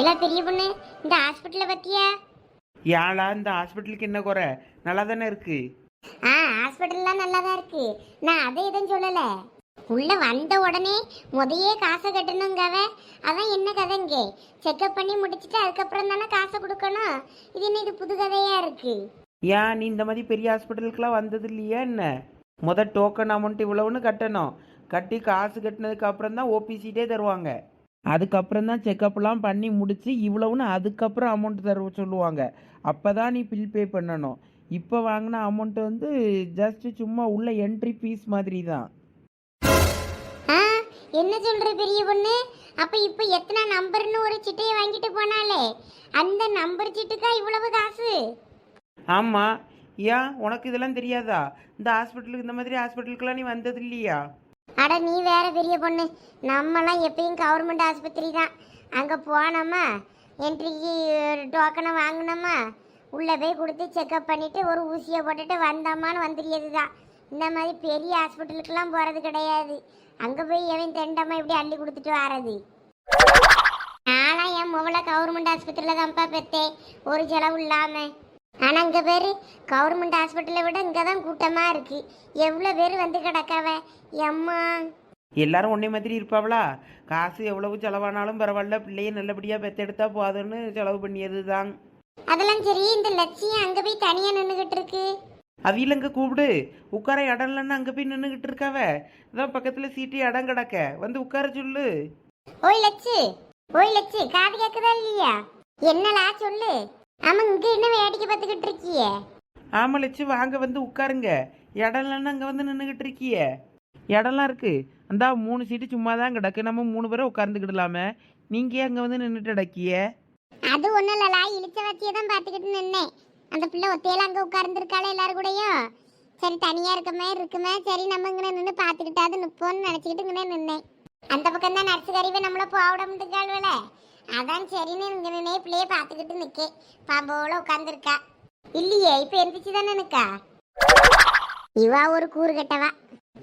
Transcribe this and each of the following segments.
எல்லாம் பெரிய பொண்ணு இந்த ஹாஸ்பிட்டலை பத்தியா? ஏழா இந்த ஹாஸ்பிட்டலுக்கு என்ன குறை? நல்லா தானே இருக்கு? ஆ ஹாஸ்பிட்டல்லாம் நல்லா தான் இருக்கு. நான் அதை எதுவும் சொல்லல. உள்ள வந்த உடனே முதையே காசை கட்டணுங்கவ? அதான் என்ன கதைங்க செக்கப் பண்ணி முடிச்சிட்டு அதுக்கப்புறம் தானே காசை கொடுக்கணும்? இது என்ன இது புது கதையா இருக்கு? ஏன் நீ இந்த மாதிரி பெரிய ஹாஸ்பிட்டலுக்குலாம் வந்தது இல்லையா என்ன? முத டோக்கன் அமௌண்ட் இவ்வளவுன்னு கட்டணும். கட்டி காசு கட்டினதுக்கு அப்புறம் தான் ஓபி சீட்டே தருவாங்க. அதுக்கப்புறம் தான் செக்கப்லாம் பண்ணி முடிச்சு இவ்வளவுன்னு அதுக்கப்புறம் அமௌண்ட் தர சொல்லுவாங்க. அப்போ தான் நீ பில் பே பண்ணணும். இப்போ வாங்கின அமௌண்ட் வந்து ஜஸ்ட் சும்மா உள்ள என்ட்ரி ஃபீஸ் மாதிரி தான் ஆ என்ன சொல்ற பெரிய பொண்ணு? அப்ப இப்ப எத்தனை நம்பர்னு ஒரு சிட்டையை வாங்கிட்டு போனாலே அந்த நம்பர் சிட்டுக்கா இவ்வளவு காசு? ஆமாம் ஏன் உனக்கு இதெல்லாம் தெரியாதா? இந்த ஹாஸ்பிட்டலுக்கு இந்த மாதிரி ஹாஸ்பிட்டலுக்குலாம் நீ வந்தது இல்லையா? அட நீ வேற பெரிய பொண்ணு. நம்மலாம் எப்பயும் கவர்மெண்ட் ஆஸ்பத்திரி தான். அங்கே போனோமா? என்ட்ரிக்கு டோக்கனை வாங்கினோமா? உள்ளே போய் கொடுத்து செக்கப் பண்ணிவிட்டு ஒரு ஊசியை போட்டுட்டு வந்தோமான்னு வந்துடுறது தான். இந்த மாதிரி பெரிய ஹாஸ்பிட்டலுக்கெல்லாம் போகிறது கிடையாது. அங்கே போய் எவன் தெண்டமாக இப்படி அள்ளி கொடுத்துட்டு வரது? நானும் என் முவலை கவர்மெண்ட் ஆஸ்பத்திரியில் தான்ப்பா பெற்றேன் ஒரு செலவு இல்லாமல் ஆனால் இங்கே பேர் கவர்மெண்ட் ஹாஸ்பிட்டலை விட இங்கே தான் கூட்டமாக இருக்குது எவ்வளோ பேர் வந்து கிடக்கவ? எம்மா. எல்லாரும் ஒன்றே மாதிரி இருப்பாங்களா காசு எவ்வளவு செலவானாலும் பரவாயில்ல பிள்ளைய நல்லபடியாக பெத்தெடுத்தா போதும்னு செலவு பண்ணியது தான் அதெல்லாம் சரி இந்த லட்சியம் அங்கே போய் தனியாக நின்றுக்கிட்டு இருக்கு. அவியில் அங்கே கூப்பிடு? உட்கார இடம் இல்லைன்னு அங்கே போய் நின்றுக்கிட்டு இருக்காவ? அதான் பக்கத்தில் சீட்டு இடம் கிடக்க. வந்து உட்கார சொல்லு. ஓய் லட்சு ஓய் லட்சு காது கேட்குதா இல்லையா? என்னலா சொல்லு? ஆமாம் இங்கே என்ன வேடிக்கை பார்த்துக்கிட்டு இருக்கியே? ஆமாம் லட்சு வாங்க வந்து உட்காருங்க. இடம் இல்லைன்னு அங்கே வந்து நின்றுக்கிட்டு இருக்கியே. இடம்லாம் இருக்கு. அந்த மூணு சீட்டு சும்மா தான் கிடக்கு நம்ம மூணு பேரும் உட்கார்ந்துக்கிடலாமே. நீங்கள் ஏன் அங்கே வந்து நின்றுட்டு அடக்கிய அது ஒன்றும் இல்லலா இழிச்ச வச்சியை தான் பார்த்துக்கிட்டு நின்னேன். அந்த பிள்ளை ஒத்தையில அங்கே உட்கார்ந்துருக்காளே எல்லாரும் கூடயும். சரி தனியாக இருக்கமே இருக்குமே சரி நம்ம இங்கே நின்று பார்த்துக்கிட்டாது நிற்போன்னு நினச்சிக்கிட்டு இங்கே நின்னேன். அந்த பக்கம் தான் நர்ஸு கறிவை நம்மள போவிட முடியாள்வல அதான் சரின்னு இங்கே நின்னே பிள்ளைய பார்த்துக்கிட்டு நிற்கே பாம்போல உட்காந்துருக்கா இல்லையே இப்போ எந்திரிச்சு தானே நிற்கா இவா ஒரு கூறு கெட்டவா?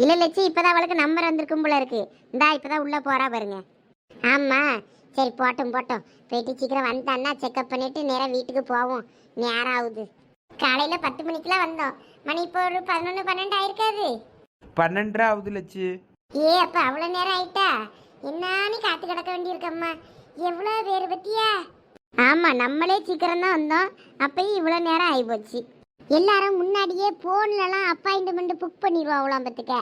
இல்லை லட்சி இப்போதான் அவளுக்கு நம்பர் வந்திருக்கும் போல இருக்கு. இந்தா இப்போதான் உள்ளே போறா பாருங்க. ஆமாம் சரி போட்டோம் போட்டோம். போயிட்டு சீக்கிரம் வந்தான்னா செக்கப் பண்ணிட்டு நேராக வீட்டுக்கு போவோம். நேரம் ஆகுது காலையில் பத்து மணிக்கெலாம் வந்தோம். மணி இப்போ ஒரு பதினொன்று பன்னெண்டு ஆயிருக்காது. பன்னெண்டரை ஆகுது லட்சு. ஏ அப்போ அவ்வளோ நேரம் ஆயிட்டா? என்னான்னு காத்து கிடக்க வேண்டியிருக்கம்மா எவ்வளோ பேர் பத்தியா? ஆமாம் நம்மளே சீக்கிரம் தான் வந்தோம். அப்பயும் இவ்வளோ நேரம் ஆகிப்போச்சு எல்லாரும் முன்னாடியே ஃபோன்லலாம் அப்பாயின்மெண்ட் புக் பண்ணிடுவாங்களாம் பார்த்துக்க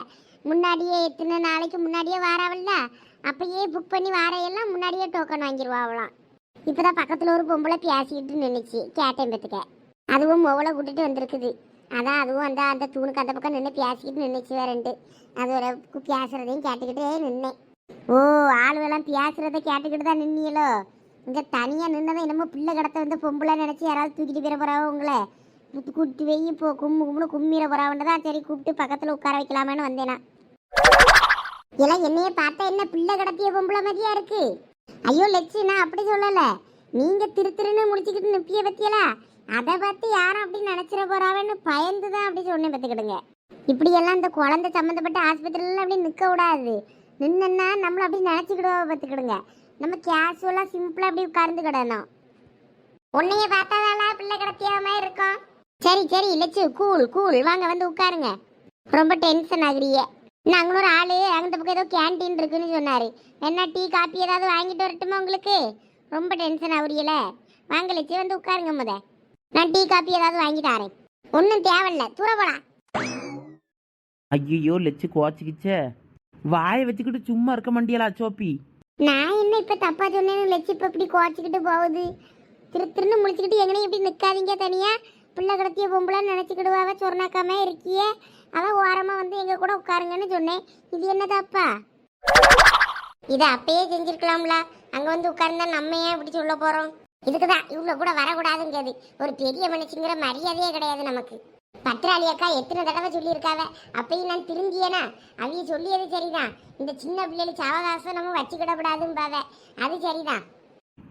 முன்னாடியே எத்தனை நாளைக்கு முன்னாடியே வாராவல்ல? அப்பயே புக் பண்ணி வாரையெல்லாம் முன்னாடியே டோக்கன் வாங்கிடுவாங்களாம் இப்போ தான் பக்கத்தில் ஒரு பொம்பளை பேசிக்கிட்டு நின்றுச்சு கேட்டேன் பார்த்துக்க அதுவும் மொவலை விட்டுட்டு வந்திருக்குது. அதான் அதுவும் அந்த அந்த தூணுக்கு அந்த பக்கம் நின்று பேசிக்கிட்டு நின்றுச்சு வேறு ரெண்டு அது ஒரு பேசுகிறதையும் பேசுறதையும் கேட்டுக்கிட்டே நின்னேன். ஓ ஆளுவெல்லாம் பேசுறத கேட்டுக்கிட்டு தான் நின்னீங்களோ? இங்கே தனியாக நின்னதை என்னமோ பிள்ளை கடத்த வந்து பொம்பளை நினச்சி யாராவது தூக்கிட்டு போயிட போகிறாவோ உங்களை? கூட்டு கூட்டி போய் இப்போ கும்மு கும்முன்னு கும்மிட போகிறாவன்றதான் சரி கூப்பிட்டு பக்கத்தில் உட்கார வைக்கலாமான்னு வந்தேனா. எல்லாம் என்னைய பார்த்தா என்ன பிள்ளை கடத்திய பொம்பளை மாதிரியா இருக்கு? ஐயோ லட்சு நான் அப்படி சொல்லல. நீங்க திரு திருன்னு முடிச்சுக்கிட்டு நிப்பிய பத்தியலா? அதை பார்த்து யாரும் அப்படி நினைச்சிட போறாவன்னு பயந்து தான் அப்படி சொன்னேன் பார்த்துக்கிடுங்க. இப்படியெல்லாம் இந்த குழந்தை சம்மந்தப்பட்ட ஆஸ்பத்திரியில அப்படி நிற்க விடாது நின்னா நம்மள அப்படி நினச்சிக்கிடுவா பார்த்துக்கிடுங்க. நம்ம கேஷுவலாக சிம்பிளாக அப்படி உட்கார்ந்து கிடணும். உன்னைய பார்த்தாதால பிள்ளை கிடத்தியாம இருக்கும். சரி சரி லட்சு கூல் கூல் வாங்க வந்து உட்காருங்க. ரொம்ப டென்ஷன் ஆகுறியே நாங்களும் ஒரு ஆளு அந்த பக்கம் ஏதோ கேண்டீன் இருக்குன்னு சொன்னார். என்ன டீ காப்பி ஏதாவது வாங்கிட்டு வரட்டுமா உங்களுக்கு? ரொம்ப டென்ஷன் ஆகுறியல வாங்க லட்சு வந்து உட்காருங்க முத. நான் டீ காப்பி ஏதாவது வாங்கி தரேன். ஒன்றும் தேவையில்ல. தூர போலாம். ஐயோ லட்சு குவாச்சிக்கிச்சே. வாயை வச்சுக்கிட்டு சும்மா இருக்க மாட்டியலா சோப்பி நான் என்ன இப்ப தப்பா சொன்னேன்னு லட்சி இப்ப இப்படி குறைச்சிக்கிட்டு போகுது? திரு திருன்னு முடிச்சுக்கிட்டு எங்கனையும் இப்படி நிக்காதீங்க தனியா. பிள்ளை கடத்திய பொம்பளை நினைச்சுக்கிடுவாவ சொர்ணாக்காம இருக்கியே. அவன் ஓரமா வந்து எங்க கூட உட்காருங்கன்னு சொன்னேன். இது என்ன தப்பா? இதை அப்பயே செஞ்சிருக்கலாம்ல. அங்க வந்து உட்கார்ந்தா நம்ம ஏன் இப்படி சொல்ல போறோம்? இதுக்குதான் இவ்வளவு கூட வரக்கூடாதுங்கிறது. ஒரு பெரிய மனுஷங்கிற மரியாதையே கிடையாது நமக்கு. பத்திராளி அக்கா எத்தனை தடவை சொல்லியிருக்காவ? அப்பயும் நான் திருந்தியேனா? அவைய சொல்லியது சரிதான் இந்த சின்ன பிள்ளைகளுக்கு சாவகாசம் நம்ம வச்சுக்கிடக்கூடாதும்பாவ. அது சரிதான்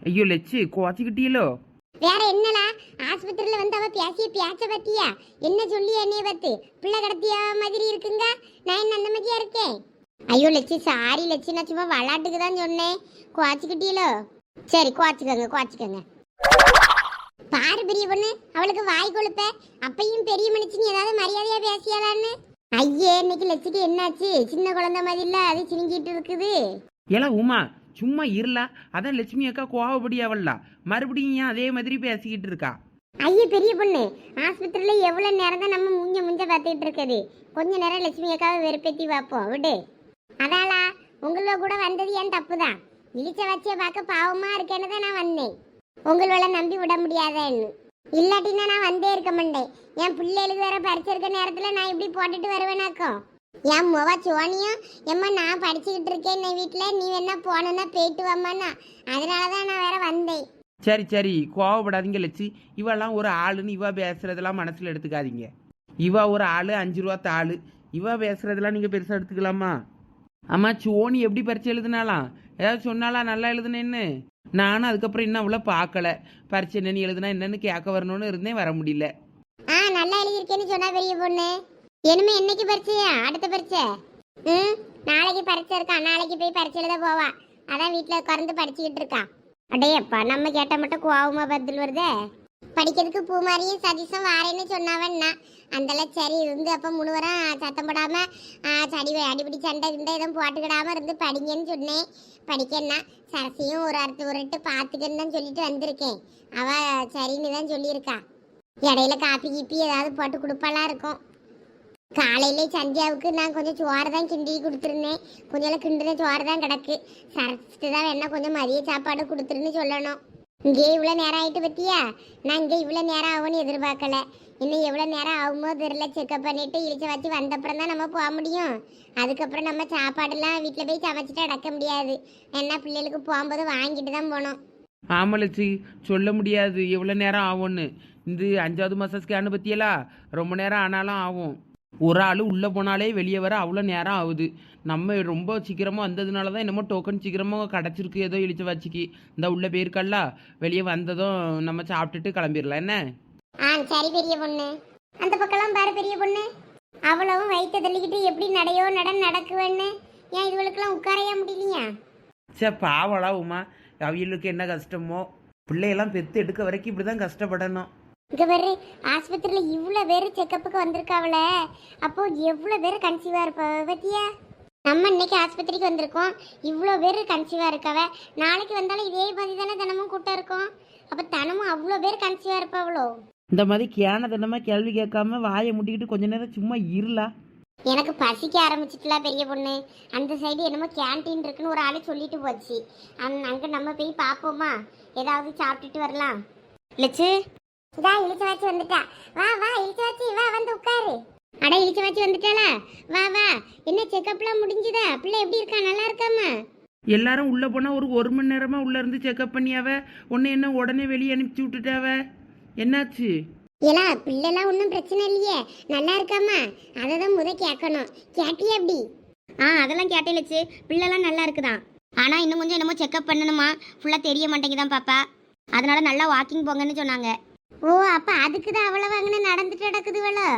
ஐயோ லட்சு கோச்சிக்கிட்டீங்களோ வேற என்னலா ஆஸ்பத்திரியில வந்து அவ பேசிய பேச்ச பத்தியா? என்ன சொல்லி என்னைய பத்து பிள்ளை கடத்திய மாதிரி இருக்குங்க? நான் என்ன அந்த மாதிரியா இருக்கேன்? ஐயோ லட்சி சாரி லட்சி நான் சும்மா விளாட்டுக்கு தான் சொன்னேன். குவாச்சிக்கிட்டீங்களோ சரி குவாச்சுக்கோங்க குவாச்சுக்கோங்க. பாரு பெரிய பொண்ணு அவளுக்கு வாய் கொழுப்ப. அப்பையும் பெரிய மனுஷன் ஏதாவது மரியாதையா பேசியாலான்னு ஐயே இன்னைக்கு லட்சுக்கு என்னாச்சு? சின்ன குழந்தை மாதிரி இல்ல அது சினிங்கிட்டு இருக்குது. ஏலா உமா சும்மா இருளா அதான் லட்சுமி அக்கா கோவப்படி அவள்லா. மறுபடியும் ஏன் அதே மாதிரி பேசிக்கிட்டு இருக்கா? ஐயே பெரிய பொண்ணு ஆஸ்பத்திரியில எவ்வளவு நேரம் தான் நம்ம முஞ்ச முஞ்ச பார்த்துக்கிட்டு இருக்குது கொஞ்ச நேரம் லட்சுமி அக்காவை வெறுப்பேத்தி பார்ப்போம் விடு. அதாளா உங்களோட கூட வந்தது என் தப்பு தான் இழிச்ச வச்சிய பார்க்க பாவமா இருக்கேன்னு தான் நான் வந்தேன். உங்களோட நம்பி விட முடியாதேன்னு. இல்லாட்டினா நான் வந்தே இருக்க மாட்டேன். என் பிள்ளைகளுக்கு வேற படிச்சிருக்க நேரத்தில் நேரத்துல நான் இப்படி போட்டுட்டு வருவேனாக்கும் என் முவ சோனியும் எம்மா நான் படிச்சுக்கிட்டு இருக்கேன் என் வீட்டில் நீ வேணா போனேன்னா போயிட்டு வாம்மாண்ணா. அதனால தான் நான் வேற வந்தேன். சரி சரி. கோவப்படாதீங்க லட்சி. இவெல்லாம் ஒரு ஆளுன்னு இவ பேசுறதெல்லாம் மனசுல எடுத்துக்காதீங்க. இவ ஒரு ஆளு அஞ்சு ரூபா தாள். இவ பேசுறதெல்லாம் நீங்க பெருசா எடுத்துக்கலாமா? அம்மா சோனி எப்படி பரிச்சை எழுதுனாலாம் ஏதாவது சொன்னாலா நல்லா எழுதுனேன்னு. நானும் அதுக்கப்புறம் இன்னும் அவ்வளோ பார்க்கல. பரிச்சை என்னன்னு எழுதுனா என்னன்னு கேட்க வரணும்னு இருந்தேன் வர முடியல. ஆ நல்லா எழுதியிருக்கேன்னு சொன்னா பெரிய பொண்ணு. இனிமே என்னைக்கு பரீட்சையா அடுத்த பரீட்சை? ம் நாளைக்கு பரீட்சை இருக்கா? நாளைக்கு போய் பரீட்சை எழுத போவா. அதான் வீட்டில் உட்கார்ந்து படிச்சுக்கிட்டு இருக்கா. அடையப்பா நம்ம கேட்டால் மட்டும் கோவமாக பதில் வருதே? படிக்கிறதுக்கு பூமாரியும் சதீஷும் வாரேன்னு சொன்னாவன்னா அந்தெல்லாம் சரி இருந்து அப்போ முழுவரம் சத்தம் போடாமல் சடி அடிப்படி சண்டை கிண்டை எதுவும் போட்டுக்கிடாம இருந்து படிங்கன்னு சொன்னேன். படிக்கன்னா சரசியும் ஒரு அடுத்து ஒரு எட்டு பார்த்துக்கன்னு தான் சொல்லிட்டு வந்திருக்கேன். அவ சரின்னு தான் சொல்லியிருக்கா. இடையில காப்பி கீப்பி ஏதாவது போட்டு கொடுப்பாலாம் இருக்கும். காலையிலே சந்தியாவுக்கு நான் கொஞ்சம் சோறு தான் கிண்டி கொடுத்துருந்தேன். கொஞ்சம் கிண்டுன சோறு தான் கிடக்கு. சரஸ்ட்டு தான் வேணா கொஞ்சம் மதிய சாப்பாடு கொடுத்துருன்னு சொல்லணும். இங்கே இவ்வளோ நேரம் ஆயிட்டு பத்தியா? நான் இங்கே இவ்வளோ நேரம் ஆகும்னு எதிர்பார்க்கல. இன்னும் எவ்வளோ நேரம் ஆகுமோ தெரியல. செக்அப் பண்ணிட்டு இழிச்ச வச்சு வந்தப்புறம் தான் நம்ம போக முடியும். அதுக்கப்புறம் நம்ம சாப்பாடெல்லாம் வீட்டில் போய் சமைச்சிட்டு அடக்க முடியாது. ஏன்னா பிள்ளைகளுக்கு போகும்போது வாங்கிட்டு தான் போகணும். ஆமாம் சொல்ல முடியாது. எவ்வளோ நேரம் ஆகும்னு. இந்த அஞ்சாவது மாதம் ஸ்கேனு பற்றியலா ரொம்ப நேரம் ஆனாலும் ஆகும். ஒரு ஆள் உள்ளே போனாலே வெளியே வர அவ்வளோ நேரம் ஆகுது. நம்ம ரொம்ப சீக்கிரமாக வந்ததுனால தான் என்னமோ டோக்கன் சீக்கிரமாக கிடச்சிருக்கு ஏதோ இழிச்ச வச்சுக்கு. இந்த உள்ள போயிருக்கல்ல. வெளியே வந்ததும் நம்ம சாப்பிட்டுட்டு கிளம்பிடலாம். என்ன? ஆ சரி பெரிய பொண்ணு. அந்த பக்கம்லாம் பாரு பெரிய பொண்ணு. அவ்வளவும் வயிற்று தள்ளிக்கிட்டு எப்படி நடையோ நட நடக்குவேன்னு? ஏன் இதுவளுக்கெல்லாம் உட்காரையா முடியலையா? சே பாவலா உமா. அவியலுக்கு என்ன கஷ்டமோ? பிள்ளையெல்லாம் பெற்று எடுக்க வரைக்கும் இப்படி தான் கஷ்டப்படணும். இங்க பாரு ஆஸ்பத்திரியில் இவ்வளோ பேர் செக்கப்புக்கு வந்திருக்காவல அப்போ எவ்வளோ பேர் கன்சீவாக இருப்பா பத்தியா? நம்ம இன்னைக்கு ஆஸ்பத்திரிக்கு வந்திருக்கோம். இவ்வளோ பேர் கன்சீவாக இருக்காவ. நாளைக்கு வந்தாலும் இதே மாதிரி தானே தினமும் கூட்டம் இருக்கும். அப்போ தினமும் அவ்வளோ பேர் கன்சீவாக இருப்பாவளோ? இந்த மாதிரி கேன தினமாக கேள்வி கேட்காம வாயை முட்டிக்கிட்டு கொஞ்ச நேரம் சும்மா இருளா? எனக்கு பசிக்க ஆரம்பிச்சிட்டுல பெரிய பொண்ணு. அந்த சைடு என்னமோ கேண்டீன் இருக்குன்னு ஒரு ஆளு சொல்லிட்டு போச்சு. அங் அங்கே நம்ம போய் பார்ப்போமா? ஏதாவது சாப்பிட்டுட்டு வரலாம். லட்சு இதா இழிச்ச வச்சு வந்துட்டா. வா வா இழிச்ச வச்சு வா வந்து உட்காரு. அட இழிச்ச வச்சு வந்துட்டாளா? வா வா. என்ன செக்கப்லாம் முடிஞ்சுதா? பிள்ளை எப்படி இருக்கா? நல்லா இருக்காமா எல்லாரும் உள்ளே போனால் ஒரு ஒரு மணி நேரமாக உள்ளே இருந்து செக்அப் பண்ணியாவ? உன்னை என்ன உடனே வெளியே அனுப்பிச்சி விட்டுட்டாவ? என்னாச்சு? ஏலா பிள்ளைலாம் ஒன்றும் பிரச்சனை இல்லையே. நல்லா இருக்காமா அதை தான் முத கேட்கணும் கேட்டியா எப்படி? ஆ அதெல்லாம் கேட்டேன் லட்சு பிள்ளைலாம் நல்லா இருக்குதான் ஆனால் இன்னும் கொஞ்சம் என்னமோ செக்அப் பண்ணணுமா? ஃபுல்லாக தெரிய மாட்டேங்குதான் பாப்பா. அதனால நல்லா வாக்கிங் போங்கன்னு சொன்னாங்க. ஓ அப்போ அதுக்கு தான் அவ்வளோ வாங்கின நடந்துட்டு நடக்குதுவளோ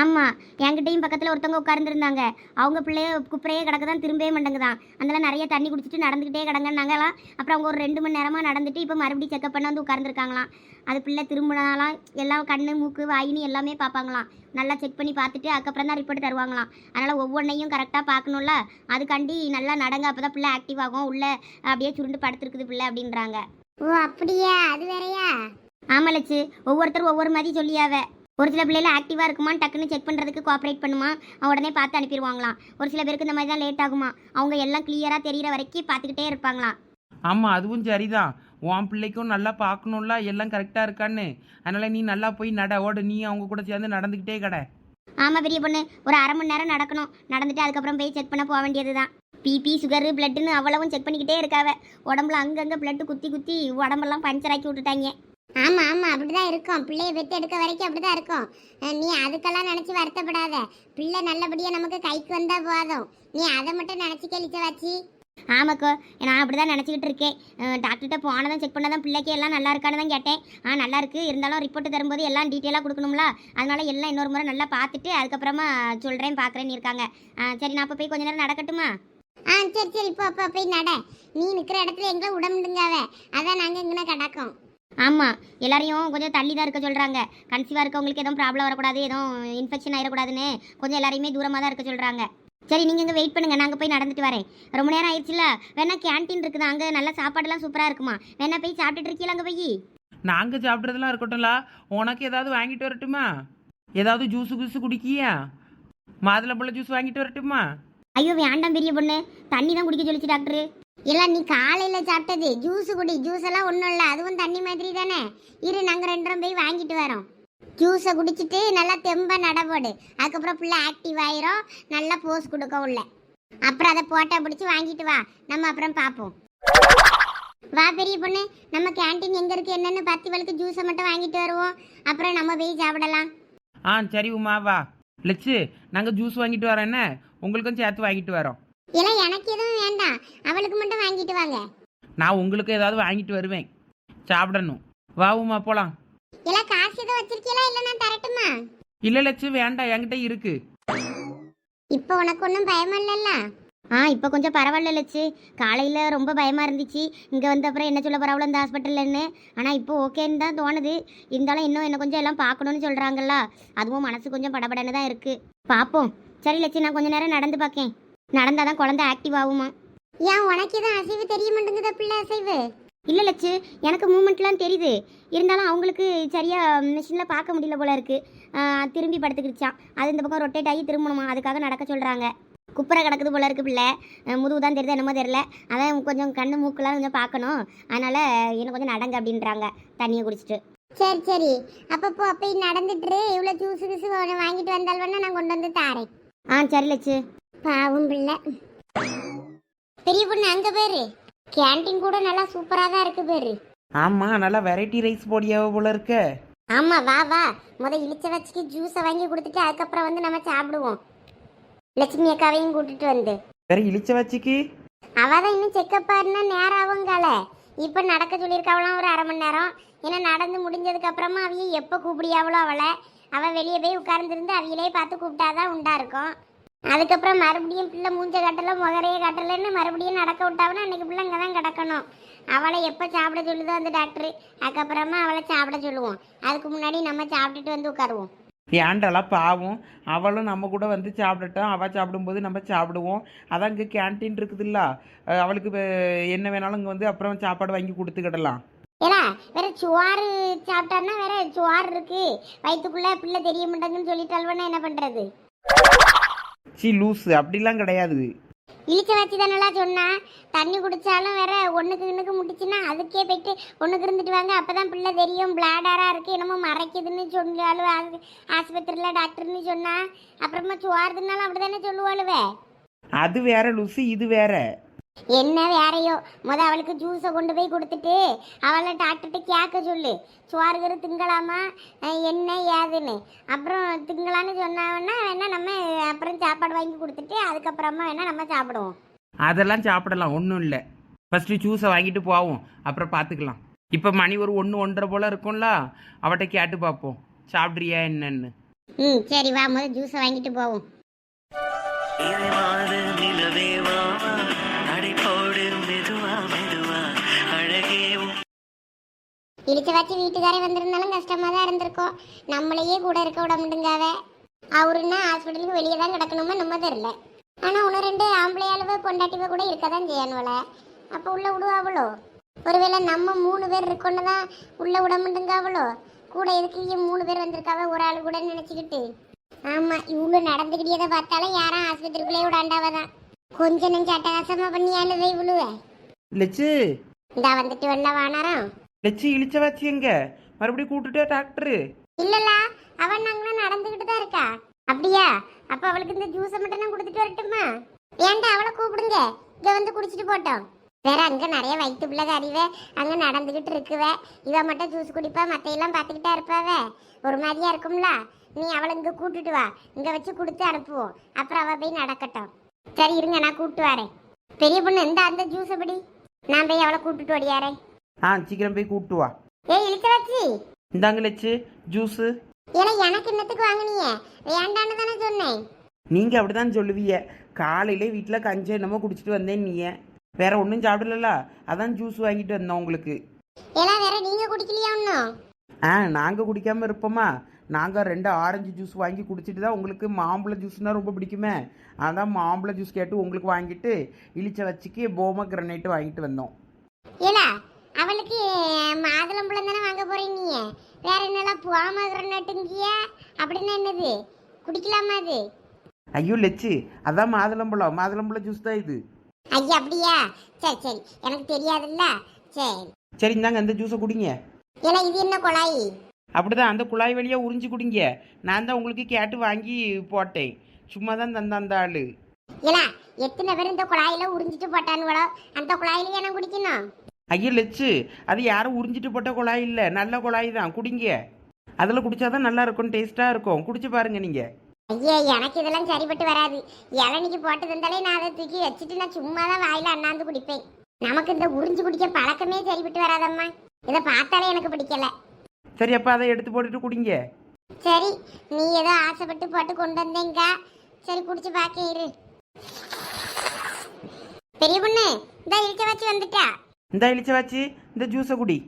ஆமாம் என்கிட்டயும் பக்கத்தில் ஒருத்தவங்க உட்கார்ந்துருந்தாங்க. அவங்க பிள்ளைய குப்பரையே கிடக்க தான் திரும்பவே மாட்டேங்குதான். அதெல்லாம் நிறைய தண்ணி குடிச்சிட்டு நடந்துக்கிட்டே கிடங்கன்னாங்களாம் அப்புறம் அவங்க ஒரு ரெண்டு மணி நேரமாக நடந்துட்டு இப்போ மறுபடியும் செக்அப் பண்ண வந்து உட்கார்ந்துருக்காங்களாம். அது பிள்ளை திரும்பினாலாம் எல்லாம் கண்ணு மூக்கு வாயின்னு எல்லாமே பார்ப்பாங்களாம். நல்லா செக் பண்ணி பார்த்துட்டு அதுக்கப்புறம் தான் ரிப்போர்ட் தருவாங்களாம். அதனால் ஒவ்வொன்றையும் கரெக்டாக பார்க்கணும்ல? அதுக்காண்டி நல்லா நடங்க அப்போ தான் பிள்ளை ஆக்டிவ் ஆகும். உள்ள அப்படியே சுருண்டு படுத்துருக்குது பிள்ளை அப்படின்றாங்க. ஓ அப்படியா? அது வேறயா? ஆமாம் லட்சு ஒவ்வொருத்தரும் ஒவ்வொரு மாதிரி சொல்லியாவ. ஒரு சில பிள்ளைல ஆக்டிவாக இருக்குமா டக்குன்னு செக் பண்ணுறதுக்கு கோஆப்ரேட் பண்ணுமா? உடனே பார்த்து அனுப்பிடுவாங்களாம். ஒரு சில பேருக்கு இந்த மாதிரி தான் லேட் ஆகுமா? அவங்க எல்லாம் கிளியராக தெரியிற வரைக்கும் பார்த்துக்கிட்டே இருப்பாங்களாம். ஆமாம் அதுவும் சரிதான். உன் பிள்ளைக்கும் நல்லா பார்க்கணும்ல எல்லாம் கரெக்டாக இருக்கான்னு. அதனால் நீ நல்லா போய் நட ஓடு. நீ அவங்க கூட சேர்ந்து நடந்துக்கிட்டே கடை. ஆமாம் பெரிய பொண்ணு ஒரு அரை மணி நேரம் நடக்கணும். நடந்துட்டு அதுக்கப்புறம் போய் செக் பண்ண போக வேண்டியது தான் பிபி சுகரு பிளட்டுன்னு அவ்வளவும் செக் பண்ணிக்கிட்டே இருக்காவ. உடம்புல அங்கங்கே பிளட்டு குத்தி குத்தி உடம்பெல்லாம் பஞ்சர் ஆக்கி விட்டுட்டாங்க. ஆமா ஆமா அப்படிதான் இருக்கும். பிள்ளைய பெத்து எடுக்க வரைக்கும் அப்படிதான் இருக்கும். நீ அதுக்கெல்லாம் நினைச்சு வருத்தப்படாத. பிள்ளை நல்லபடியா நமக்கு கைக்கு வந்தா போதும். நீ அதை மட்டும் நினைச்சு கழிச்ச வச்சு. ஆமாக்கோ நான் அப்படி தான் நினச்சிக்கிட்டு இருக்கேன். டாக்டர்கிட்ட போனதான் செக் பண்ணதான் பிள்ளைக்கு எல்லாம் நல்லா இருக்கான்னு தான் கேட்டேன். ஆ நல்லா இருக்கு. இருந்தாலும் ரிப்போர்ட் தரும்போது எல்லாம் டீட்டெயிலாக கொடுக்கணும்ல? அதனால எல்லாம் இன்னொரு முறை நல்லா பார்த்துட்டு அதுக்கப்புறமா சொல்கிறேன் பார்க்குறேன்னு இருக்காங்க. சரி நான் அப்போ போய் கொஞ்ச நேரம் நடக்கட்டுமா? ஆ சரி சரி. இப்போ அப்போ போய் நட. நீ நிற்கிற இடத்துல எங்களை விடமுடுங்காவ அதான் நாங்கள் இங்கே கிடக்கோம். ஆமாம் எல்லாரையும் கொஞ்சம் தள்ளி தான் இருக்க சொல்கிறாங்க கன்சீவாக இருக்கவங்களுக்கு எதுவும் ப்ராப்ளம் வரக்கூடாது எதுவும் இன்ஃபெக்ஷன் ஆயிடக்கூடாதுன்னு கொஞ்சம் எல்லாரையுமே தூரமாக தான் இருக்க சொல்கிறாங்க சரி நீங்கள் இங்கே வெயிட் பண்ணுங்கள் நாங்கள் போய் நடந்துட்டு வரேன். ரொம்ப நேரம் ஆயிடுச்சுல வேணா கேன்டீன் இருக்குது? அங்கே நல்ல சாப்பாடுலாம் சூப்பராக இருக்குமா? வேணா போய் சாப்பிட்டுட்டு இருக்கீங்களா அங்கே போய்? நாங்கள் சாப்பிட்றதெல்லாம் இருக்கட்டும்ல உனக்கு ஏதாவது வாங்கிட்டு வரட்டுமா? ஏதாவது ஜூஸு கூஸு குடிக்கியா? மாதுளம்பழ ஜூஸ் வாங்கிட்டு வரட்டுமா? ஐயோ வேண்டாம் பெரிய பொண்ணு. தண்ணி தான் குடிக்க சொல்லிச்சு டாக்டரு இல்லை நீ காலையில் சாப்பிட்டது ஜூஸ் குடி. ஜூஸ் எல்லாம் ஒன்றும் இல்லை. அதுவும் தண்ணி மாதிரி தானே. இரு நாங்கள் ரெண்டரும் போய் வாங்கிட்டு வரோம். ஜூஸை குடிச்சிட்டு நல்லா தெம்ப நடபோடு அதுக்கப்புறம் பிள்ளை ஆக்டிவ் ஆயிரும். நல்லா போஸ் கொடுக்க உள்ள. அப்புறம் அதை போட்டோ பிடிச்சி வாங்கிட்டு வா. நம்ம அப்புறம் பார்ப்போம். வா பெரிய பொண்ணு. நம்ம கேண்டீன் எங்கே இருக்கு என்னன்னு பத்து வழுக்கு ஜூஸை மட்டும் வாங்கிட்டு வருவோம். அப்புறம் நம்ம போய் சாப்பிடலாம். ஆ சரி உமா வா. லட்சு நாங்கள் ஜூஸ் வாங்கிட்டு வரோம் என்ன? உங்களுக்கும் சேர்த்து வாங்கிட்டு வரோம். இல்லை எனக்கு எதுவும் வேண்டாம் அவளுக்கு மட்டும் வாங்கிட்டு வாங்க. நான் உங்களுக்கு ஏதாவது வாங்கிட்டு வருவேன். சாப்பிடணும். வா உமா போகலாம் இல்லை காசு எதுவும் வச்சிருக்கீங்களா இல்லை நான் தரட்டுமா? இல்லை லட்சு வேண்டாம். என்கிட்ட இருக்கு. இப்போ உனக்கு ஒன்றும் பயமா இல்லைல்ல? ஆ இப்போ கொஞ்சம் பரவாயில்ல லட்சு. காலையில் ரொம்ப பயமாக இருந்துச்சு. இங்கே வந்த அப்புறம் என்ன சொல்ல பரவாயில்ல இந்த ஹாஸ்பிட்டல்லன்னு. ஆனால் இப்போ ஓகேன்னு தான் தோணுது. இருந்தாலும் இன்னும் என்ன கொஞ்சம் எல்லாம் பார்க்கணும்னு சொல்கிறாங்கல்ல அதுவும் மனசு கொஞ்சம் படபடன்னு தான் இருக்குது பார்ப்போம் சரி லட்சு நான் கொஞ்ச நேரம் நடந்து பார்க்கேன் நடந்தால் தான் குழந்தை ஆக்டிவ் ஆகுமா? ஏன் உனக்கு எதுவும் அசைவு தெரிய மாட்டேங்குதா பிள்ளை அசைவு? இல்லை லட்சு எனக்கு மூமெண்ட்லாம் தெரியுது. இருந்தாலும் அவங்களுக்கு சரியாக மிஷினில் பார்க்க முடியல போல இருக்குது திரும்பி படுத்துக்கிடுச்சான் அது இந்த பக்கம் ரொட்டேட் ஆகி திரும்பணுமா? அதுக்காக நடக்க சொல்கிறாங்க குப்புற கிடக்குது போல இருக்கு பிள்ளை. முதுகு தான் தெரியுது என்னமோ தெரில அதான் கொஞ்சம் கண்ணு மூக்கெல்லாம் கொஞ்சம் பார்க்கணும். அதனால் எனக்கு கொஞ்சம் நடங்க அப்படின்றாங்க. தண்ணியை குடிச்சிட்டு. சரி சரி. அப்போ போ போய் நடந்துட்டு இவ்வளோ ஜூஸ் கீசு வாங்கிட்டு வந்தால் வேணா நான் கொண்டு வந்து தாரேன். ஆ சரி லட்சு. பாவம் பிள்ளை. பெரிய பொண்ணு அங்கே பேரு. கேண்டீன் கூட நல்லா சூப்பராக தான் இருக்கு பேரு. ஆமாம் நல்லா வெரைட்டி ரைஸ் போடியாவ போல இருக்க. ஆமா வா வா. முத இழிச்ச வச்சுட்டு ஜூஸை வாங்கி கொடுத்துட்டு அதுக்கப்புறம் வந்து நம்ம சாப்பிடுவோம். லட்சுமி அக்காவையும் கூட்டிட்டு வந்து. வேற இழிச்ச வச்சுக்கு. அவ தான் இன்னும் செக்கப் ஆறுனா நேரம் ஆகுங்கால இப்போ நடக்க சொல்லியிருக்காவலாம் ஒரு அரை மணி நேரம். ஏன்னா நடந்து முடிஞ்சதுக்கு அப்புறமா அவைய எப்போ கூப்பிடியாவளோ அவளை. அவள் வெளியே போய் உட்கார்ந்துருந்து அவையிலே பார்த்து கூப்பிட்டாதான் உண்டா இருக்கும். அதுக்கப்புறம் மறுபடியும் பிள்ளை மூஞ்ச கட்டல முகரையே கட்டலைன்னு மறுபடியும் நடக்க விட்டாவனா அன்னைக்கு பிள்ளை அங்கே தான் கிடக்கணும். அவளை எப்போ சாப்பிட சொல்லுதோ அந்த டாக்டர் அதுக்கப்புறமா அவளை சாப்பிட சொல்லுவோம். அதுக்கு முன்னாடி நம்ம சாப்பிட்டுட்டு வந்து உட்காருவோம். ஏன்டலாம் பாவம். அவளும் நம்ம கூட வந்து சாப்பிடட்டும். அவள் சாப்பிடும்போது நம்ம சாப்பிடுவோம். அதான் இங்கே கேன்டீன் இருக்குதுல்ல. அவளுக்கு என்ன வேணாலும் இங்கே வந்து அப்புறம் சாப்பாடு வாங்கி கொடுத்துக்கிடலாம் ஏடா வேற சுவாறு சாப்பிட்டான்னா வேற சுவாறு இருக்கு. வயிற்றுக்குள்ள பிள்ளை தெரிய மாட்டேங்குன்னு சொல்லிட்டால்வனா என்ன பண்றது? சி லூஸு அப்படிலாம் கிடையாது. இழிச்ச வச்சு தானடா சொன்னா? தண்ணி குடிச்சாலும் வேற ஒண்ணுக்கு இன்னுக்கு முட்டுச்சுன்னா அதுக்கே போயிட்டு ஒண்ணுக்கு இருந்துட்டு வாங்க. அப்பதான் பிள்ளை தெரியும் பிளாடரா இருக்கு என்னமோ மறைக்குதுன்னு சொன்னாலும் ஆஸ்- ஆஸ்பத்திரியில டாக்டர்னு சொன்னா. அப்புறமா சுவாருதுனாலும் அப்படிதானே சொல்லுவாளுவே? அது வேற லூஸு இது வேற. என்ன வேறையோ? முத அவளுக்கு ஜூஸை கொண்டு போய் கொடுத்துட்டு அவளை டாக்டர்கிட்ட கேட்க சொல்லு. சுவாருகிற திங்களாமா? அஹ் என்ன ஏதுன்னு. அப்புறம் திங்களான்னு சொன்னாங்கன்னா வேணா நம்ம அப்புறம் சாப்பாடு வாங்கி கொடுத்துட்டு அதுக்கப்புறமா வேணா நம்ம சாப்பிடுவோம். அதெல்லாம் சாப்பிடலாம் ஒன்றும் இல்லை. ஃபஸ்ட்டு ஜூஸை வாங்கிட்டு போவோம் அப்புறம் பார்த்துக்கலாம் இப்போ மணி ஒரு ஒன்று ஒன்றரை போல் இருக்கும்ல அவட்ட கேட்டு பார்ப்போம் சாப்பிட்றியா என்னன்னு. ம் சரி வா முத ஜூஸை வாங்கிட்டு போவோம். நிலவே இடிச்சு வச்சு வீட்டுக்காரே வந்திருந்தாலும் கஷ்டமா தான் இருந்திருக்கும். நம்மளையே கூட இருக்க விட முடியுங்காவ அவருன்னா ஹாஸ்பிட்டலுக்கு வெளியே தான் கிடக்கணுமா நம்ம தெரியல. ஆனா ஒன்று ரெண்டு ஆம்பளை அளவு பொண்டாட்டிவ கூட இருக்க தான் செய்யணும்ல அப்போ உள்ள விடுவாவளோ ஒருவேளை நம்ம மூணு பேர் இருக்கோன்னு தான் உள்ள விட முடியுங்காவளோ கூட எதுக்கு மூணு பேர் வந்திருக்காவ ஒரு ஆள் கூட நினைச்சுக்கிட்டு? ஆமா இவ்வளோ நடந்துக்கிட்டே பார்த்தாலும் யாரும் ஆஸ்பத்திரிக்குள்ளே விடாண்டாவ தான் கொஞ்சம் நெஞ்சு அட்டகாசமா பண்ணி அழுதை விழுவ லெச்சு இந்தா வந்துட்டு வெள்ள வானாரம். வச்சு இழிச்ச வச்சு எங்க? மறுபடியும் கூட்டுட்டே டாக்டரு இல்லல அவன் நாங்களும் நடந்துகிட்டு தான் இருக்கா? அப்படியா? அப்ப அவளுக்கு இந்த ஜூஸை மட்டும் நான் கொடுத்துட்டு வரட்டுமா? ஏன்டா அவளை கூப்பிடுங்க? இங்க வந்து குடிச்சிட்டு போட்டோம். வேற அங்க நிறைய வயிற்று பிள்ளை அறிவே அங்க நடந்துகிட்டு இருக்குவ. இவ மட்டும் ஜூஸ் குடிப்பா மத்தையெல்லாம் பார்த்துக்கிட்டா இருப்பாவ. ஒரு மாதிரியா இருக்கும்ல? நீ அவளை இங்க கூட்டிட்டு வா. இங்க வச்சு கொடுத்து அனுப்புவோம். அப்புறம் அவ போய் நடக்கட்டும். சரி இருங்க நான் கூப்பிட்டு வரேன். பெரிய பொண்ணு எந்த அந்த ஜூஸை படி. நான் போய் அவளை கூப்பிட்டுட்டு ஓடியாரேன். ஆ சீக்கிரம் போய் கூப்பிட்டு வா. ஏய் இழுக்க வச்சு இந்தாங்க லெச்சு ஜூஸு. ஏன்னா எனக்கு என்னத்துக்கு வாங்குனீங்க? வேண்டான்னு தானே சொன்னேன். நீங்கள் அப்படி தான் சொல்லுவீங்க. காலையிலே வீட்டில் கஞ்சி என்னமோ குடிச்சிட்டு வந்தேன் நீ வேற ஒன்றும் சாப்பிடல அதான் ஜூஸ் வாங்கிட்டு வந்தோம் உங்களுக்கு. எல்லாம் வேற நீங்க குடிக்கலையா ஒன்றும் ஆ நாங்கள் குடிக்காமல் இருப்போமா? நாங்கள் ரெண்டு ஆரஞ்சு ஜூஸ் வாங்கி குடிச்சிட்டு தான் உங்களுக்கு மாம்பழ ஜூஸ்னால் ரொம்ப பிடிக்குமே. அதான் மாம்பழ ஜூஸ் கேட்டு உங்களுக்கு வாங்கிட்டு இளிச்ச வச்சுக்கு போம கிரனைட்டு வாங்கிட்டு வந்தோம். ஏலா அவளுக்கு மாதுளம்பழம் தானே வாங்க போறீங்க நீ. வேற என்னலாம் புவாமகரநாட்டுங்கிய அப்படின்னா என்னது? குடிக்கலாமா அது? ஐயோ லெச்சு அதான் மாதுளம்பழம் மாதுளம்பழ ஜூஸ் தான் இது. ஐயா அப்படியா? சரி சரி. எனக்கு தெரியாதுல்ல. சரி. சரி இந்தாங்க இந்த ஜூஸை குடிங்க. ஏலா இது என்ன குழாய்? அப்படிதான் அந்த குழாய் வழியாக உறிஞ்சி குடிங்க. நான் தான் உங்களுக்கு கேட்டு வாங்கி போட்டேன். சும்மா தான் தந்த அந்த ஆள். ஏலா எத்தனை பேர் இந்த குழாயில உறிஞ்சிட்டு போட்டானுங்களோ அந்த குழாயில என்ன குடிக்கணும். ஐயோ லெச்சு அது யாரும் உறிஞ்சிட்டு போட்ட குழாய் இல்லை. நல்ல குழாய் தான். குடிங்க. அதில் குடிச்சாதான் நல்லா இருக்கும் டேஸ்ட்டாக இருக்கும். குடிச்சு பாருங்க நீங்கள் ஐயா எனக்கு இதெல்லாம் சரிப்பட்டு வராது. இளநிக்கு போட்டு தந்தாலே நான் அதை தூக்கி வச்சுட்டு நான் சும்மா தான் வாயில அண்ணாந்து குடிப்பேன். நமக்கு இந்த உறிஞ்சு குடிக்க பழக்கமே சரிப்பட்டு வராதம்மா. இதை பார்த்தாலே எனக்கு பிடிக்கல. சரி அப்போ அதை எடுத்து போட்டுட்டு குடிங்க. சரி நீ ஏதோ ஆசைப்பட்டு போட்டு கொண்டு வந்தேங்க. சரி குடிச்சு பார்க்க இரு. பெரிய பொண்ணு இந்த இழுச்ச வச்சு வந்துட்டா. இந்த இளிச்ச வச்சு இந்த ஜூஸை குடி.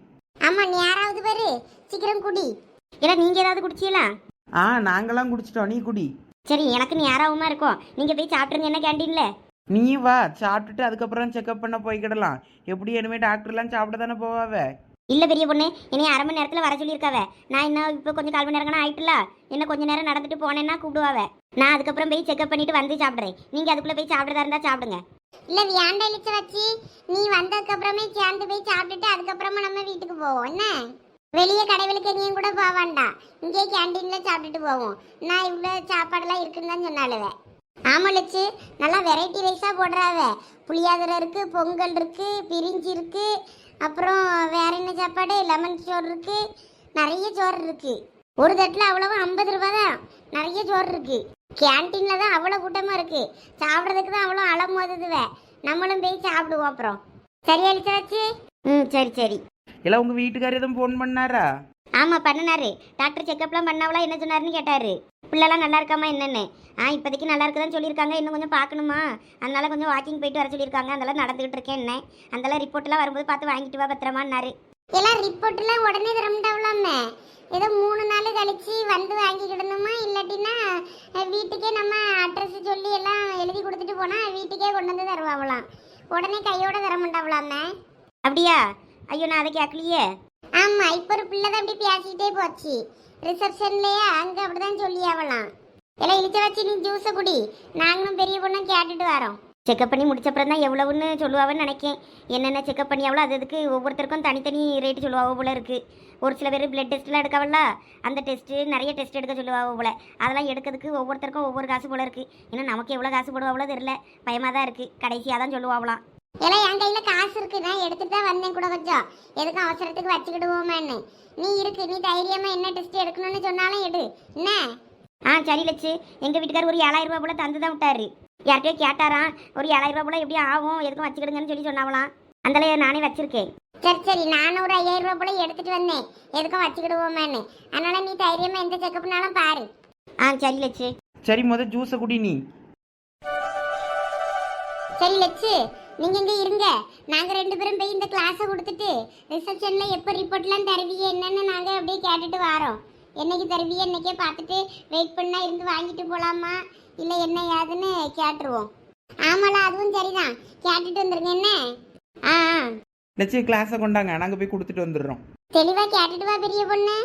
ஆமா நீ யாராவது பாரு சீக்கிரம் குடி. இல்லை நீங்கள் ஏதாவது குடிச்சீங்களா ஆ நாங்களாம் குடிச்சிட்டோம் நீ குடி. சரி எனக்கு நேராகவுமா இருக்கும் நீங்கள் போய் சாப்பிட்ருங்க என்ன கேண்டீனில்? நீ வா சாப்பிட்டுட்டு அதுக்கப்புறம் செக்அப் பண்ண போய்க்கிடலாம் எப்படி இனிமே டாக்டர்லாம் சாப்பிட தானே போவாவ? இல்லை பெரிய பொண்ணு இனி அரை மணி நேரத்தில் வர சொல்லியிருக்காவ. நான் இன்னும் இப்போ கொஞ்சம் கால் மணி நேரம் ஆயிட்டுல இன்னும் கொஞ்ச நேரம் நடந்துட்டு போனேன்னா கூப்பிடுவாவ. நான் அதுக்கப்புறம் போய் செக்அப் பண்ணிட்டு வந்து சாப்பிட்றேன். நீங்கள் அதுக்குள்ளே போய் சாப்பிட்றதா இருந்தால் சாப்பிடுங்க. இல்ல வியாண்ட இழுச்ச வச்சு? நீ வந்ததுக்கு அப்புறமே சேர்ந்து போய் சாப்பிட்டுட்டு அதுக்கப்புறமா நம்ம வீட்டுக்கு போவோம். என்ன? வெளியே கடைகளுக்கு எங்கேயும் கூட போக வேண்டாம். இங்கே கேண்டீன்ல சாப்பிட்டுட்டு போவோம். நான் இவ்வளோ சாப்பாடெல்லாம் இருக்குன்னு தான் சொன்னாலுவ ஆமாம் லட்சு. நல்லா வெரைட்டி ரைஸாக போடுறாவ. புளியாதரை இருக்குது பொங்கல் இருக்குது பிரிஞ்சி இருக்குது அப்புறம் வேற என்ன சாப்பாடு? லெமன் சோறு இருக்குது நிறைய சோறு இருக்குது ஒரு தட்டில் அவ்வளோவா ஐம்பது ரூபா தான் நிறைய சோறு இருக்குது கேன்டீன்ல தான் அவ்வளோ கூட்டமா இருக்கு. சாப்பிட்றதுக்கு தான் அவ்வளோ அலமோதுதுவ நம்மளும் போய் சாப்பிடுவோம் அப்புறம். சரியா வச்சு ம் சரி சரி. இல்லை உங்கள் வீட்டுக்காரர் எதுவும் ஃபோன் பண்ணாரா? ஆமாம் பண்ணினாரு. டாக்டர் செக்கப்லாம் பண்ணவளா என்ன சொன்னாருன்னு கேட்டாரு. பிள்ளைலாம் நல்லா இருக்காமா என்னன்னு. ஆ இப்போதைக்கு நல்லா இருக்குதான்னு சொல்லியிருக்காங்க. இன்னும் கொஞ்சம் பார்க்கணுமா? அதனால கொஞ்சம் வாக்கிங் போயிட்டு வர சொல்லியிருக்காங்க. அதெல்லாம் நடந்துகிட்டு இருக்கேன் என்ன. அதெல்லாம் ரிப்போர்ட்லாம் வரும்போது பார்த்து வாங்கிட்டு வா பத்திரமான்னாரு. எல்லாம் ரிப்போர்ட்லாம் உடனே தரமுண்டாவலாமே ஏதோ மூணு நாள் கழிச்சு வந்து வாங்கிக்கிடணுமா? இல்லாட்டினா வீட்டுக்கே நம்ம அட்ரஸ் சொல்லி எல்லாம் எழுதி கொடுத்துட்டு போனால் வீட்டுக்கே கொண்டு வந்து தருவாங்களாம் உடனே கையோட தரமுண்டாவலாமே அப்படியா? ஐயோ நான் அதை கேட்கலையே. ஆமாம் இப்போ ஒரு பிள்ளை தான் அப்படி பேசிக்கிட்டே போச்சு. ரிசப்ஷன்லயே அப்படி அப்படிதான் சொல்லி ஆகலாம் எல்லாம் இழிச்ச வச்சு நீ ஜூஸை குடி. நாங்களும் பெரிய பொண்ணும் கேட்டுட்டு வரோம். செக்கப் பண்ணி முடிச்சப்புறம் தான் எவ்வளவுன்னு சொல்லுவாவன்னு நினைக்கேன். என்னென்ன செக்கப் பண்ணி எவ்வளோ அது அதுக்கு ஒவ்வொருத்தருக்கும் தனித்தனி ரேட்டு சொல்லுவாவோ போல இருக்கு. ஒரு சில பேர் பிளட் டெஸ்ட்லாம் எடுக்கவல்ல அந்த டெஸ்ட்டு நிறைய டெஸ்ட் எடுக்க சொல்லுவாவோ போல. அதெல்லாம் எடுக்கிறதுக்கு ஒவ்வொருத்தருக்கும் ஒவ்வொரு காசு போல இருக்கு. இன்னும் நமக்கு எவ்வளோ காசு போடுவாவளோ தெரியல. பயமாக தான் இருக்கு. கடைசியாக தான் சொல்லுவாங்களாம் எல்லாம் என் கையில காசு இருக்கு. நான் எடுத்துட்டு தான் வந்தேன் கூட கொஞ்சம். எதுக்கும் அவசரத்துக்கு வச்சுக்கிடுவோமேன்னு. நீ இருக்கு. நீ தைரியமா என்ன டெஸ்ட் எடுக்கணும்னு சொன்னாலும் எடு. என்ன? ஆ சரி லட்சு. எங்கள் வீட்டுக்கார் ஒரு ஏழாயிரம் ரூபாய் போல தந்து தான் விட்டாரு. யார்கிட்டயோ கேட்டாராம் ஒரு ஏழாயிரம் ரூபாய் போல எப்படி ஆகும் எதுக்கும் வச்சுக்கிடுங்கன்னு சொல்லி சொன்னாவலாம். அந்தல நானே வச்சிருக்கேன். சரி சரி நானும் ஒரு ஐயாயிரம் ரூபாய் போல எடுத்துட்டு வந்தேன். எதுக்கும் வச்சுக்கிடுவோமேன்னு. அதனால நீ தைரியமா எந்த செக்கப்னாலும் பாரு. ஆ சரி லட்சு. சரி முத ஜூஸை குடி நீ. சரி லட்சு நீங்க இங்க இருங்க. நாங்க ரெண்டு பேரும் போய் இந்த கிளாஸை கொடுத்துட்டு ரிசப்ஷன்ல எப்போ ரிப்போர்ட்லாம் தருவீங்க என்னன்னு நாங்க அப்படியே கேட்டுட்டு வரோம். என்னைக்கு தருவீங்க என்னைக்கே பார்த்துட்டு வெயிட் பண்ணா இருந்து வாங்கிட்டு போலாமா? இல்ல என்ன ஏதுன்னு கேட்டுருவோம். ஆமால அதுவும் சரிதான். கேட்டுட்டு வந்துருங்க என்ன? ஆ ஆ. லட்சிய கிளாஸை கொண்டாங்க. நாங்கள் போய் கொடுத்துட்டு வந்துடுறோம். தெளிவா கேட்டுட்டு வா பெரிய பொண்ணு.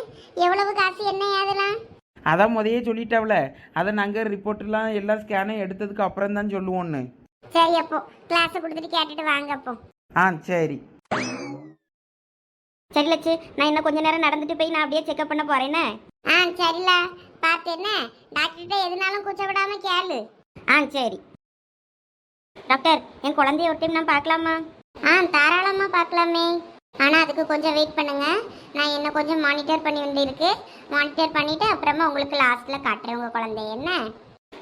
எவ்வளவு காசு என்ன ஏதெல்லாம் அதான் முதையே சொல்லிட்டாவல. அதை நாங்கள் ரிப்போர்ட்லாம் எல்லா ஸ்கேனும் எடுத்ததுக்கு அப்புறம் தான் சொல்லுவோன்னு சரி அப்போ கிளாஸை கொடுத்துட்டு கேட்டுட்டு வாங்க அப்போ. ஆ சரி. சரி லட்சு நான் இன்னும் கொஞ்ச நேரம் நடந்துட்டு போய் நான் அப்படியே செக்அப் பண்ண போறேனே ஆ சரில. பார்த்து என்ன? டாக்டர்கிட்ட எதுனாலும் கூச்ச விடாம கேளு. ஆ சரி. டாக்டர் என் குழந்தைய ஒரு டைம் நான் பார்க்கலாமா? ஆ தாராளமாக பார்க்கலாமே. ஆனால் அதுக்கு கொஞ்சம் வெயிட் பண்ணுங்க. நான் என்ன கொஞ்சம் மானிட்டர் பண்ணி வேண்டியிருக்கு மானிட்டர் பண்ணிவிட்டு அப்புறமா உங்களுக்கு லாஸ்ட்டில் காட்டுறேன் உங்கள் குழந்தைய என்ன?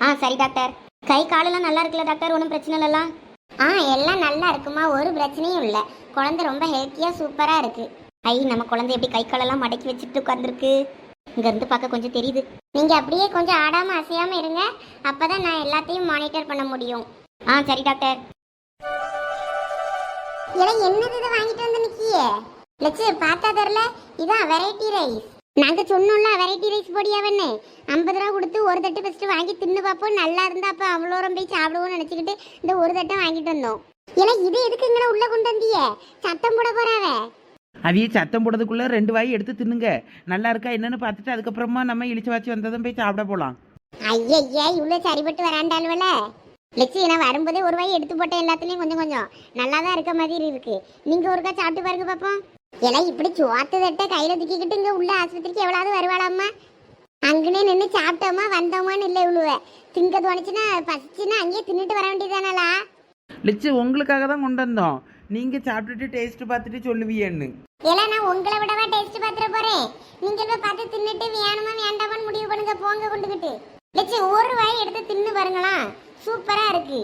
ஆ சரி டாக்டர் கை காலெல்லாம் நல்லா இருக்குல்ல டாக்டர் ஒன்றும் பிரச்சனை இல்லைல்லாம் ஆ எல்லாம் நல்லா இருக்குமா? ஒரு பிரச்சனையும் இல்லை. குழந்தை ரொம்ப ஹெல்த்தியாக சூப்பராக இருக்குது ஐ நம்ம குழந்தை எப்படி கை காலெல்லாம் மடக்கி வச்சுட்டு உட்காந்துருக்கு இங்கேருந்து பார்க்க கொஞ்சம் தெரியுது. நீங்கள் அப்படியே கொஞ்சம் ஆடாமல் அசையாமல் இருங்க. அப்போ தான் நான் எல்லாத்தையும் மானிட்டர் பண்ண முடியும். ஆ சரி டாக்டர் இல்லை என்னது இதை வாங்கிட்டு வந்து நிற்கியே லட்சு பார்த்தா தெரில இதான் வெரைட்டி ரைஸ் நாங்கள் சொன்னோம்ல வெரைட்டி ரைஸ் பொடியாவன்னு ஐம்பது ரூபா கொடுத்து ஒரு தட்டு ஃபஸ்ட்டு வாங்கி தின்னு பார்ப்போம். நல்லா இருந்தா அப்போ அவ்வளோ தூரம் போய் சாப்பிடுவோம்னு நினச்சிக்கிட்டு இந்த ஒரு தட்டை வாங்கிட்டு வந்தோம். இல்லை இது எதுக்கு இங்கே உள்ளே கொண்டு வந்தியே சத்தம் போட போகிறாவே அவிய சத்தம் போடுறதுக்குள்ள ரெண்டு வாய் எடுத்து தின்னுங்க. நல்லா இருக்கா என்னன்னு பார்த்துட்டு அதுக்கப்புறமா நம்ம இழிச்சு வாச்சி வந்ததும் போய் சாப்பிட போலாம். ஐயய்யா இவ்வளோ சரிப்பட்டு வராண்டாளுவல லட்சு நான் வரும்போதே ஒரு வாய் எடுத்து போட்டேன் எல்லாத்துலேயும் கொஞ்சம் கொஞ்சம். நல்லா தான் இருக்க மாதிரி இருக்கு. நீங்க ஒருக்கா சாப்பிட்டு பாருங்க பாப்போம். எல்லாம் இப்படி சோத்து தட்ட கையில தூக்கிக்கிட்டு இங்க உள்ள ஆஸ்பத்திரிக்கு எவ்வளவு வருவாளாம்மா? அங்கனே நின்று சாப்பிட்டோமா வந்தோமான்னு இல்லை இவ்வளவு. திங்க தோணுச்சுன்னா பசிச்சுன்னா அங்கேயே தின்னுட்டு வர வேண்டியதானலா லிச்சு உங்களுக்காக தான் கொண்டு வந்தோம். நீங்க சாப்பிட்டுட்டு டேஸ்ட் பார்த்துட்டு சொல்லுவீங்கன்னு ஏன்னா நான் உங்களை விடவா டேஸ்ட் பார்த்துட்டு போறேன். நீங்க போய் பார்த்து தின்னுட்டு வேணுமா வேண்டாமான்னு முடிவு பண்ணுங்க போங்க கொண்டுகிட்டு. லட்சி ஒரு வாய் எடுத்து தின்னு பாருங்களா. சூப்பரா இருக்கு.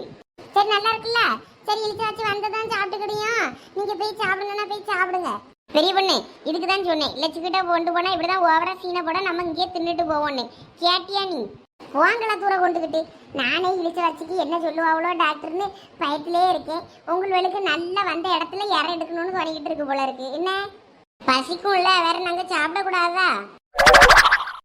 சரி நல்லா இருக்குல்ல? சரி இழுத்து வந்ததான் சாப்பிட்டுக்கிடியும் நீங்க போய் சாப்பிடணும்னா போய் சாப்பிடுங்க. பெரிய பொண்ணு இதுக்கு தான் சொன்னேன். லட்சிக்கிட்ட கொண்டு போனா இப்படிதான் ஓவரா சீனை போட நம்ம இங்கேயே தின்னுட்டு போவோன்னு கேட்டியா நீ? வாங்கல தூரம் கொண்டுகிட்டு. நானே இழுச்ச வச்சுக்கு என்ன சொல்லுவாங்களோ டாக்டர்னு பயத்திலே இருக்கேன். உங்களுக்கு நல்லா வந்த இடத்துல இறை எடுக்கணும்னு சொல்லிக்கிட்டு இருக்கு போல இருக்கு. என்ன? பசிக்கும்ல வேற நாங்க சாப்பிடக்கூடாதா?